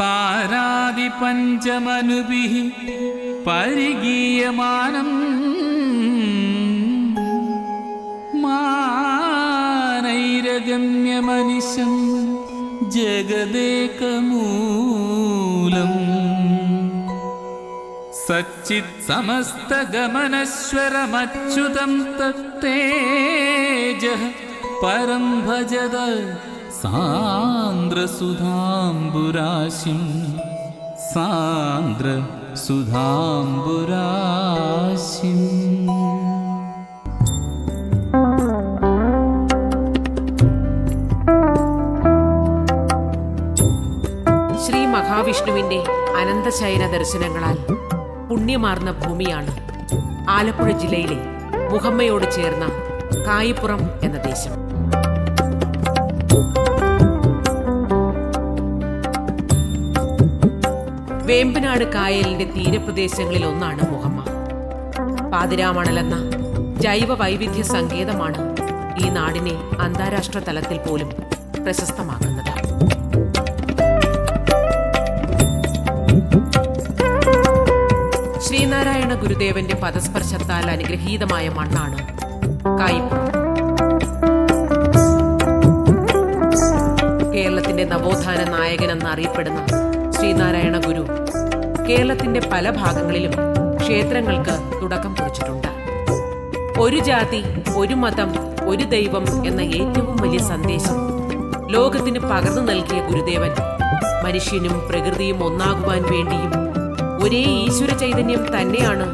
താരാദിപഞ്ചമനുഭിः പരിഗീയമാനം മാനൈരഗമ്യമനിശം ജഗദേകമൂലം. സച്ചിത് സമസ്തഗമനശ്വരമച്യുതം തത്തേജ പരം ഭജത സാന്ദ്രസുധാംബുരാശിം സാന്ദ്ര സുധാംബുരാശിം ശ്രീ മഹാവിഷ്ണുവിന്റെ അനന്തശയന ദർശനങ്ങളാൽ പുണ്യമാർന്ന ഭൂമിയാണ് ആലപ്പുഴ ജില്ലയിലെ മുഹമ്മയോട് ചേർന്ന കായിപ്പുറം എന്ന ദേശം. വേമ്പനാട് കായലിന്റെ തീരപ്രദേശങ്ങളിൽ ഒന്നാണ് മുഹമ്മ. പാതിരാമണലെന്ന ജൈവ വൈവിധ്യ സങ്കേതമാണ് ഈ നാടിനെ അന്താരാഷ്ട്ര തലത്തിൽ പോലും പ്രശസ്തമാക്കുന്നത്. ശ്രീനാരായണ ഗുരുദേവന്റെ പദസ്പർശത്താൽ അനുഗ്രഹീതമായ മണ്ണാണ് കേരളത്തിന്റെ നവോത്ഥാന നായകൻ എന്നറിയപ്പെടുന്ന ശ്രീനാരായണ ഗുരു കേരളത്തിന്റെ പല ഭാഗങ്ങളിലും ക്ഷേത്രങ്ങൾക്ക് തുടക്കം കുറിച്ചിട്ടുണ്ട്. ഒരു ജാതി ഒരു മതം ഒരു ദൈവം എന്ന ഏറ്റവും വലിയ സന്ദേശം ലോകത്തിന് പകർന്നു നൽകിയ ഗുരുദേവൻ മനുഷ്യനും പ്രകൃതിയും ഒന്നാകുവാൻ വേണ്ടിയും ഒരേ ഈശ്വര ചൈതന്യം തന്നെയാണ്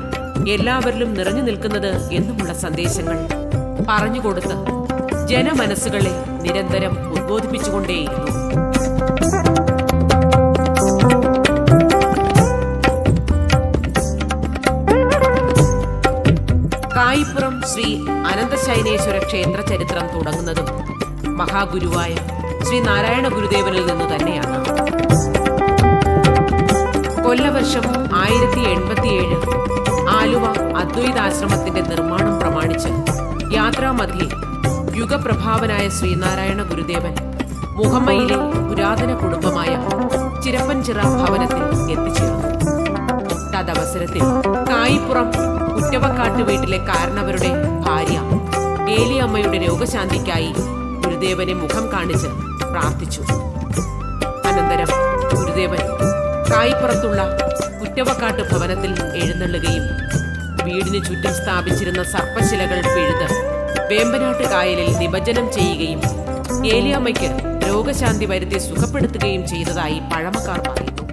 എല്ലാവരിലും നിറഞ്ഞു നിൽക്കുന്നത് എന്നുമുള്ള സന്ദേശങ്ങൾ പറഞ്ഞുകൊടുത്ത് ജനമനസ്സുകളെ നിരന്തരം ഉദ്ബോധിപ്പിച്ചുകൊണ്ടേയിരുന്നു. കായിപ്പുറം ശ്രീ അനന്തശൈനേശ്വര ക്ഷേത്ര ചരിത്രം തുടങ്ങുന്നതും മഹാഗുരുവായ ശ്രീ നാരായണ ഗുരുദേവനിൽ നിന്ന് തന്നെയാണ്. കൊല്ലവർഷം ആയിരത്തി എൺപത്തിയേഴ് ആലുവ അദ്വൈതാശ്രമത്തിന്റെ നിർമ്മാണം പ്രമാണിച്ച് യാത്രാമധ്യേ യുഗപ്രഭാവനായ ശ്രീനാരായണ ഗുരുദേവൻ മുഹമ്മയിലെ പുരാതന കുടുംബമായ ചിരപ്പൻചിറ ഭവനത്തിൽ എത്തിച്ചേർന്നു. തദവസരത്തിൽ കായിപ്പുറം കുറ്റവക്കാട്ട് വീട്ടിലെ കാരണവരുടെ ഭാര്യ. ഏലിയമ്മയുടെ രോഗശാന്തിക്കായി ഗുരുദേവനെ മുഖം കാണിച്ച് പ്രാർത്ഥിച്ചു. അനന്തരം ഗുരുദേവൻ കായിപ്പുറത്തുള്ള കുറ്റവക്കാട്ട് ഭവനത്തിൽ എഴുന്നള്ളുകയും വീടിന് ചുറ്റും സ്ഥാപിച്ചിരുന്ന സർപ്പശിലകൾ പിഴുത് വേമ്പനാട്ട് കായലിൽ നിമജ്ജനം ചെയ്യുകയും ഏലിയമ്മയ്ക്ക് രോഗശാന്തി വരുത്തി സുഖപ്പെടുത്തുകയും ചെയ്തതായി പഴമക്കാർ പറയുന്നു.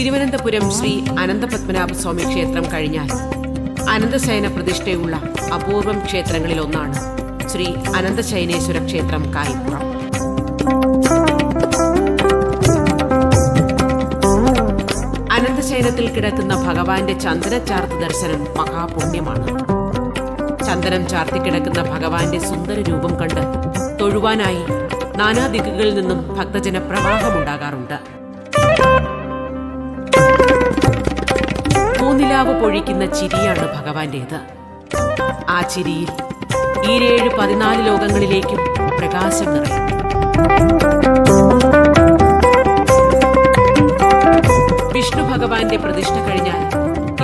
തിരുവനന്തപുരം ശ്രീ അനന്തപത്മനാഭസ്വാമി ക്ഷേത്രം കഴിഞ്ഞാൽ അനന്തശയന പ്രതിഷ്ഠയുള്ള അപൂർവം ക്ഷേത്രങ്ങളിൽ ഒന്നാണ് ശ്രീ അനന്തശയനേശ്വര ക്ഷേത്രം കായിപ്പുറം അനന്തശയനത്തിൽ കിടക്കുന്ന ഭഗവാന്റെ ചന്ദനച്ചാർത്ത് ദർശനം മഹാപുണ്യമാണ്. ചന്ദനം ചാർത്തിക്കിടക്കുന്ന ഭഗവാന്റെ സുന്ദര രൂപം കണ്ട് തൊഴുവാനായി നാനാദിക്കുകളിൽ നിന്നും ഭക്തജന പ്രവാഹമുണ്ടാകാറുണ്ട് മൂന്നിലാവ് പൊഴിക്കുന്ന ചിരിയാണ് ഭഗവാന്റേത്. ആ ചിരിയിൽ ഈരേഴ് പതിനാല് ലോകങ്ങളിലേക്കും പ്രകാശം നിറയും. വിഷ്ണു ഭഗവാന്റെ പ്രതിഷ്ഠ കഴിഞ്ഞാൽ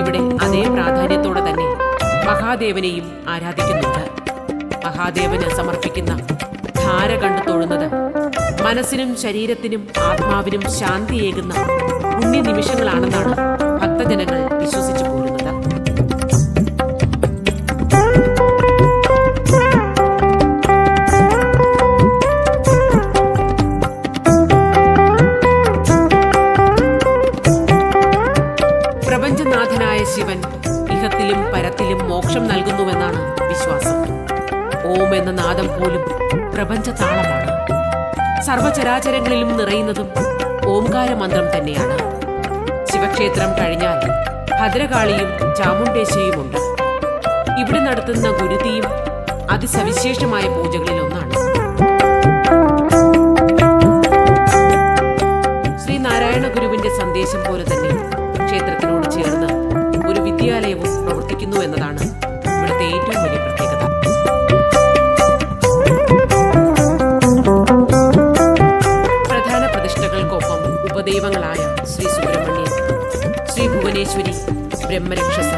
ഇവിടെ അതേ പ്രാധാന്യത്തോടെ തന്നെ മഹാദേവനെയും ആരാധിക്കുന്നുണ്ട്. മഹാദേവന് സമർപ്പിക്കുന്ന ധാര കണ്ടു തൊഴുന്നത് മനസ്സിനും ശരീരത്തിനും ആത്മാവിനും ശാന്തിയേകുന്ന പുണ്യ നിമിഷങ്ങളാണെന്നാണ് ഭക്തജനങ്ങൾ മോക്ഷം നൽകുന്നുവെന്നാണ് വിശ്വാസം. ഓം എന്ന നാദം പോലും പ്രപഞ്ച താളമാണ് സർവചരാചരങ്ങളിലും നിറയുന്നതും ഓംകാര മന്ത്രം തന്നെയാണ്. ശിവക്ഷേത്രം കഴിഞ്ഞാൽ ഭദ്രകാളിയും ചാമുണ്ടേശ്വരിയുമുണ്ട്. ഇവിടെ നടത്തുന്ന ഗുരുതിയും അതിസവിശേഷമായ പൂജകളിൽ ഒന്നാണ്. ഗുരുവിന്റെ സന്ദേശം പോലെ തന്നെ ക്ഷേത്രത്തിനോട് ചേർന്ന് ഒരു വിദ്യാലയവും പ്രവർത്തിക്കുന്നു എന്നതാണ് ഇതിന്റെ ഏറ്റവും വലിയ പ്രത്യേകത. പ്രധാന പ്രതിഷ്ഠകൾക്കൊപ്പം ഉപദൈവങ്ങളായ ശ്രീ സുബ്രഹ്മണ്യൻ ശ്രീ ഭുവനേശ്വരി ബ്രഹ്മരക്ഷസ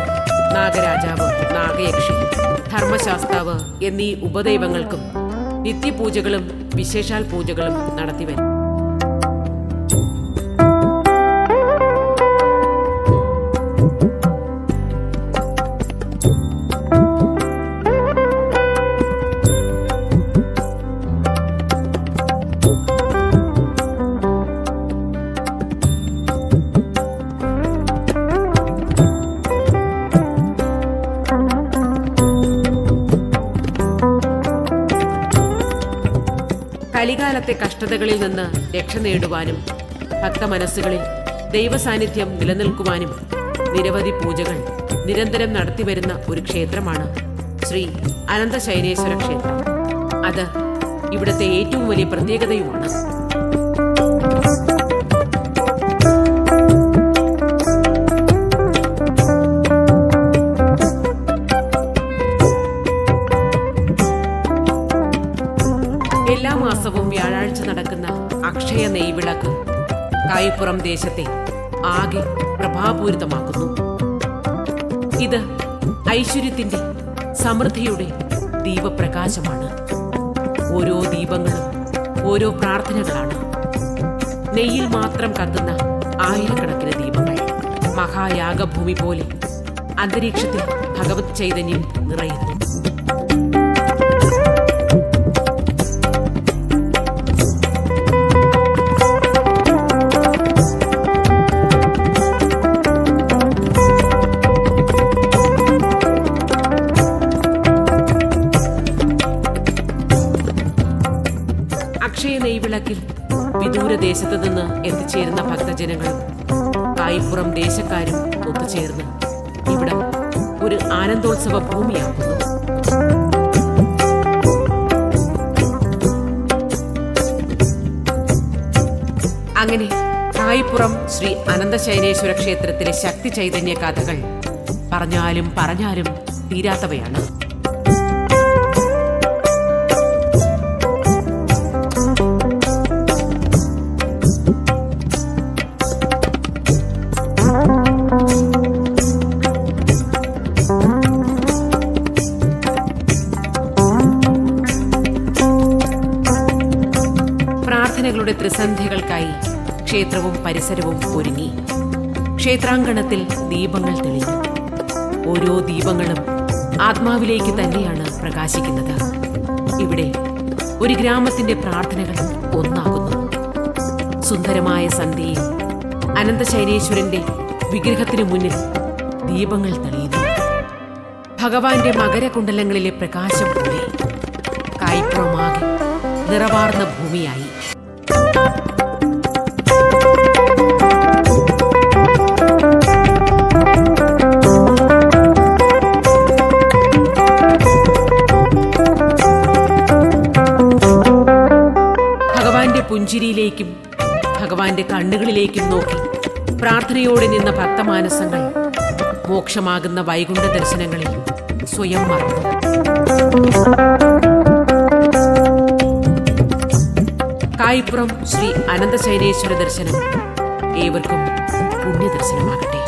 നാഗരാജാവ് നാഗയക്ഷി ധർമ്മശാസ്താവ് എന്നീ ഉപദൈവങ്ങൾക്കും നിത്യപൂജകളും വിശേഷാൽ പൂജകളും നടത്തിവരും. കലികാലത്തെ കഷ്ടതകളിൽ നിന്ന് രക്ഷ നേടുവാനും ഭക്തമനസ്സുകളിൽ ദൈവസാന്നിധ്യം നിലനിൽക്കുവാനും നിരവധി പൂജകൾ നിരന്തരം നടത്തിവരുന്ന ഒരു ക്ഷേത്രമാണ് ശ്രീ അനന്തശൈനേശ്വര ക്ഷേത്രം. അത് ഇവിടുത്തെ ഏറ്റവും വലിയ പ്രത്യേകതയുമാണ്. എല്ലാ മാസവും വ്യാഴാഴ്ച നടക്കുന്ന അക്ഷയ നെയ്വിളക്ക് കായ്പുറം ദേശത്തെ ആകെ പ്രഭാപൂരിതമാക്കുന്നു. ഇത് ഐശ്വര്യത്തിന്റെ സമൃദ്ധിയുടെ ദീപപ്രകാശമാണ്. ഓരോ ദീപങ്ങളും ഓരോ പ്രാർത്ഥനകളാണ്. നെയ്യിൽ മാത്രം കത്തുന്ന ആയിരക്കണക്കിന് ദീപങ്ങൾ മഹായാഗഭൂമി പോലെ അന്തരീക്ഷത്തിൽ ഭഗവത് ചൈതന്യം നിറയുന്നു. വിദൂര ദേശത്ത് നിന്ന് എത്തിച്ചേരുന്ന ഭക്തജനങ്ങളും കായിപ്പുറം ദേശക്കാരും ഒത്തുചേർന്ന് ഇവിടെ ഒരു ആനന്ദോത്സവ ഭൂമിയാക്കുന്നു. അങ്ങനെ കായിപ്പുറം ശ്രീ അനന്തശൈനേശ്വര ക്ഷേത്രത്തിലെ ശക്തി ചൈതന്യ കഥകൾ പറഞ്ഞാലും പറഞ്ഞാലും തീരാത്തവയാണ്. പ്രാർത്ഥനകളുടെ ത്രിസന്ധ്യകൾക്കായി ക്ഷേത്രവും പരിസരവും ഒരുങ്ങി. ക്ഷേത്രാങ്കണത്തിൽ ദീപങ്ങൾ തെളിഞ്ഞു. ഓരോ ദീപങ്ങളും ആത്മാവിലേക്ക് തന്നെയാണ് പ്രകാശിക്കുന്നത്. ഇവിടെ ഒരു ഗ്രാമത്തിന്റെ പ്രാർത്ഥനകൾ ഒന്നാകുന്നു. സുന്ദരമായ സന്ധ്യയിൽ അനന്തശൈനേശ്വരന്റെ വിഗ്രഹത്തിനു മുന്നിൽ ദീപങ്ങൾ തെളിയുന്നു. ഭഗവാന്റെ മകരകുണ്ടലങ്ങളിലെ പ്രകാശം പോലെ കായ്പുറമാകെ നിറവാർന്ന ഭൂമിയായി പുഞ്ചിരിയിലേക്കും ഭഗവാന്റെ കണ്ണുകളിലേക്കും നോക്കി പ്രാർത്ഥനയോടെ നിന്ന ഭക്തമാനസങ്ങൾ മോക്ഷമാകുന്ന വൈകുണ്ഠ ദർശനങ്ങളിൽ സ്വയം മറന്നു. കായ്പുറം ശ്രീ അനന്തശൈലേശ്വര ദർശനം ഏവർക്കും പുണ്യദർശനമാകട്ടെ.